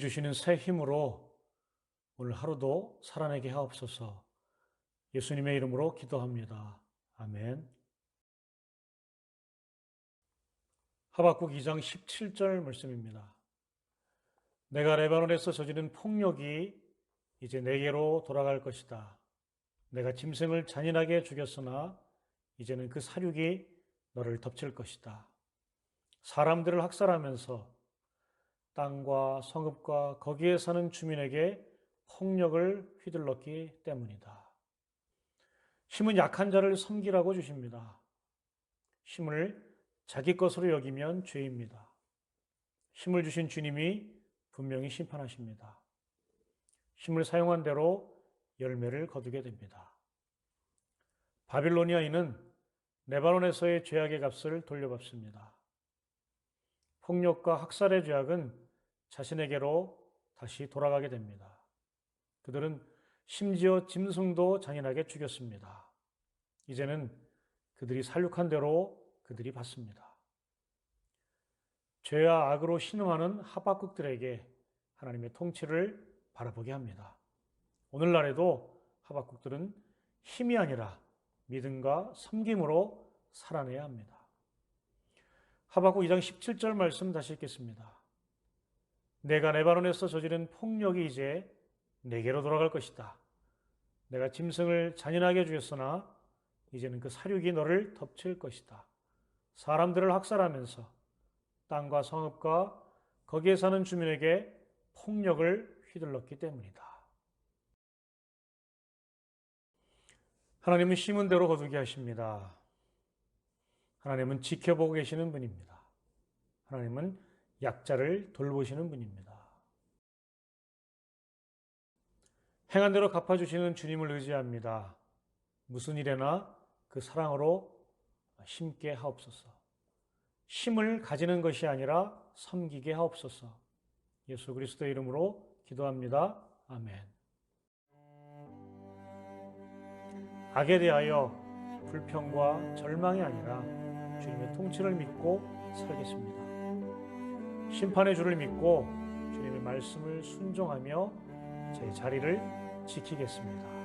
주시는 새 힘으로 오늘 하루도 살아내게 하옵소서 예수님의 이름으로 기도합니다. 아멘. 하박국 2장 17절 말씀입니다. 내가 레바논에서 저지른 폭력이 이제 내게로 돌아갈 것이다. 내가 짐승을 잔인하게 죽였으나 이제는 그 사륙이 너를 덮칠 것이다. 사람들을 학살하면서 땅과 성읍과 거기에 사는 주민에게 폭력을 휘둘렀기 때문이다. 힘은 약한 자를 섬기라고 주십니다. 힘을 자기 것으로 여기면 죄입니다. 힘을 주신 주님이 분명히 심판하십니다. 힘을 사용한 대로 열매를 거두게 됩니다. 바빌로니아인은 레바논에서의 죄악의 값을 돌려받습니다. 폭력과 학살의 죄악은 자신에게로 다시 돌아가게 됩니다. 그들은 심지어 짐승도 잔인하게 죽였습니다. 이제는 그들이 살육한 대로 그들이 받습니다. 죄와 악으로 신음하는 하박국들에게 하나님의 통치를 바라보게 합니다. 오늘날에도 하박국들은 힘이 아니라 믿음과 섬김으로 살아내야 합니다. 하박국 2장 17절 말씀 다시 읽겠습니다. 내가 네바논에서 저지른 폭력이 이제 내게로 돌아갈 것이다. 내가 짐승을 잔인하게 죽였으나 이제는 그 사륙이 너를 덮칠 것이다. 사람들을 학살하면서 땅과 성읍과 거기에 사는 주민에게 폭력을 휘둘렀기 때문이다. 하나님은 심은 대로 거두게 하십니다. 하나님은 지켜보고 계시는 분입니다. 하나님은 약자를 돌보시는 분입니다. 행한 대로 갚아주시는 주님을 의지합니다. 무슨 일에나 그 사랑으로 심게 하옵소서. 힘을 가지는 것이 아니라 섬기게 하옵소서. 예수 그리스도 이름으로 기도합니다. 아멘. 악에 대하여 불평과 절망이 아니라 주님의 통치를 믿고 살겠습니다. 심판의 주를 믿고 주님의 말씀을 순종하며 제 자리를 지키겠습니다.